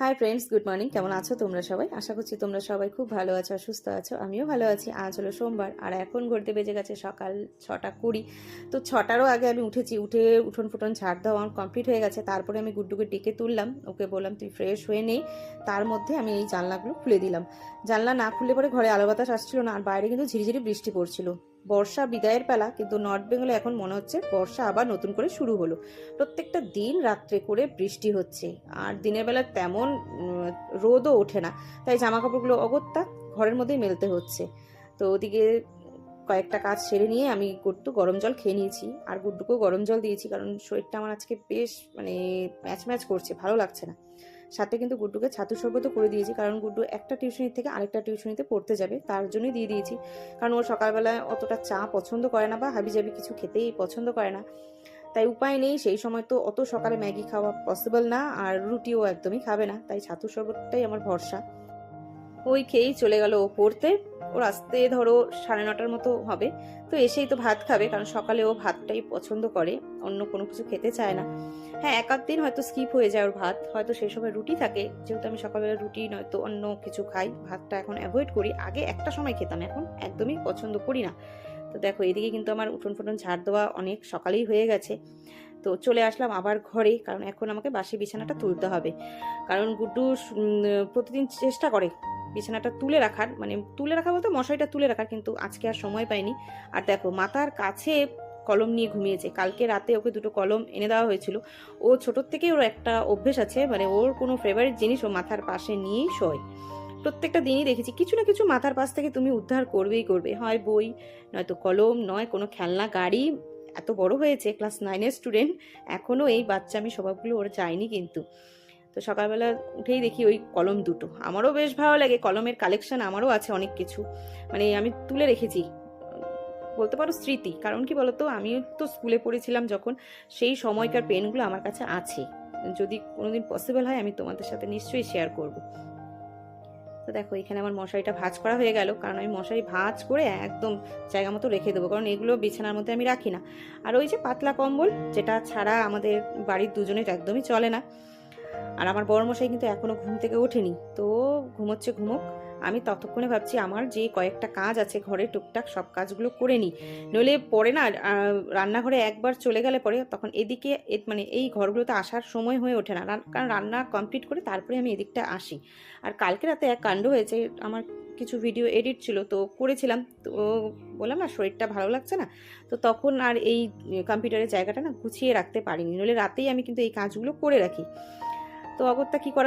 Hi friends good morning কেমন আছো তোমরা সবাই? আশা করছি তোমরা সবাই খুব ভালো আছো সুস্থ আছো। আমিও ভালো আছি। আজ হলো সোমবার, আর এখন ঘুরতে বেজে গেছে সকাল ছটা কুড়ি। তো ছটারও আগে আমি উঠেছি। উঠে উঠোন ফুটন ঝাড় দেওয়া আমার কমপ্লিট হয়ে গেছে। তারপরে আমি গুড্ডুকে ডেকে তুললাম। ওকে বললাম, তুই ফ্রেশ হয়ে নেই তার মধ্যে আমি এই জানলাগুলো খুলে দিলাম। জানলা না খুলে পরে ঘরে আলো বাতাস আসছিল না। আর বাইরে কিন্তু ঝিরিঝিরি বৃষ্টি পড়ছিল। বর্ষা বিদায়ের বেলা, কিন্তু নর্থ বেঙ্গলে এখন মনে হচ্ছে বর্ষা আবার নতুন করে শুরু হলো। প্রত্যেকটা দিন রাত্রে করে বৃষ্টি হচ্ছে, আর দিনের বেলা তেমন রোদও ওঠে না। তাই জামা কাপড়গুলো অগত্যা ঘরের মধ্যেই মেলতে হচ্ছে। তো ওদিকে কয়েকটা কাজ সেরে নিয়ে আমি গুড্ডু গরম জল খেয়ে নিয়েছি, আর গুড্ডুকেও গরম জল দিয়েছি, কারণ শরীরটা আমার আজকে বেশ মানে ম্যাচ ম্যাচ করছে, ভালো লাগছে না। সাথে কিন্তু গুড্ডুকে ছাতু শরবতও করে দিয়েছি, কারণ গুড্ডু একটা টিউশনি থেকে আরেকটা টিউশনিতে পড়তে যাবে, তার জন্যই দিয়ে দিয়েছি। কারণ ও সকালবেলায় অতটা চা পছন্দ করে না বা হাবি হাবিজাবি কিছু খেতেই পছন্দ করে না। তাই উপায় নেই, সেই সময় তো অত সকালে ম্যাগি খাওয়া পসিবল না, আর রুটিও একদমই খাবে না, তাই ছাতু শরবতটাই আমার ভরসা। ওই খেয়েই চলে গেল ও পড়তে। ওর আসতে ধরো সাড়ে নটার মতো হবে। তো এসেই তো ভাত খাবে, কারণ সকালে ও ভাতটাই পছন্দ করে। অন্য কোনো কিছু খেতে চায় না। হ্যাঁ এক দিন হয়তো স্কিপ হয়ে যায় ওর ভাত। হয়তো সেই সময় রুটি থাকে। যেহেতু আমি সকালবেলা রুটি, নয়তো অন্য কিছু খাই। ভাতটা এখন অ্যাভয়েড করি। আগে একটা সময় খেতাম, এখন একদমই পছন্দ করি না। তো দেখো, এদিকে কিন্তু আমার উঠোন ফুটন ঝাড় দেওয়া অনেক সকালেই হয়ে গেছে। তো চলে আসলাম আবার ঘরে, কারণ এখন আমাকে বাসি বিছানাটা তুলতে হবে। কারণ গুড্ডু প্রতিদিন চেষ্টা করে বিছানাটা তুলে রাখার মানে তুলে রাখা বলতে মশারিটা তুলে রাখার কিন্তু আজকে আর সময় পাইনি। আর দেখো মাথার কাছে কলম নিয়ে ঘুমিয়েছে। কালকে রাতে ওকে দুটো কলম এনে দেওয়া হয়েছিল। ও ছোটোর থেকেই ওর একটা অভ্যেস আছে মানে ওর কোনো ফেভারিট জিনিস ও মাথার পাশে নিয়েই শোয়। প্রত্যেকটা দিনই দেখেছি, কিছু না কিছু মাথার পাশ থেকে তুমি উদ্ধার করবেই করবে। হয় বই, নয়তো কলম, নয় কোনো খেলনা, গাড়ি। এত বড় হয়েছে ক্লাস নাইনের স্টুডেন্ট এখনও এই বাচ্চা আমি স্বভাবগুলো ওর যায়নি কিন্তু। তো সকালবেলা উঠেই দেখি ওই কলম দুটো। আমারও বেশ ভালো লাগে, কলমের কালেকশন আমারও আছে অনেক কিছু। মানে আমি তুলে রেখেছি। বলতে পারো স্মৃতি। কারণ কি বলতো? আমি তো স্কুলে পড়েছিলাম যখন, সেই সময়কার পেনগুলো আমার কাছে আছে। যদি কোনোদিন পসিবল হয়, আমি তোমাদের সাথে নিশ্চয়ই শেয়ার করব। তো দেখো, এখানে আমার মশারিটা ভাজ করা হয়ে গেল। কারণ আমি মশারি ভাঁজ করে একদম জায়গা মতো রেখে দেবো। কারণ এগুলো বিছানার মধ্যে আমি রাখি না। আর ওই যে পাতলা কম্বল, যেটা ছাড়া আমাদের বাড়ির দুজনের একদমই চলে না। আর আমার বড় মশাই কিন্তু এখনও ঘুম থেকে ওঠেনি। তো ঘুমোচ্ছে, ঘুমোক। আমি ততক্ষণে ভাবছি আমার যে কয়েকটা কাজ আছে ঘরে টুকটাক সব কাজগুলো করে নিই। নইলে পরে না রান্নাঘরে একবার চলে গেলে পরে তখন এদিকে মানে এই ঘরগুলোতে আসার সময় হয়ে ওঠে না। কারণ রান্না কমপ্লিট করে তারপরে আমি এদিকটা আসি। আর কালকে রাতে এক কাণ্ড হয়েছে, আমার কিছু ভিডিও এডিট ছিল, তো করেছিলাম। তো বললাম না, শরীরটা ভালো লাগছে না। তো তখন আর এই কম্পিউটারের জায়গাটা না গুছিয়ে রাখতে পারিনি। নইলে রাতেই আমি কিন্তু এই কাজগুলো করে রাখি। তো অগত্যা কী করা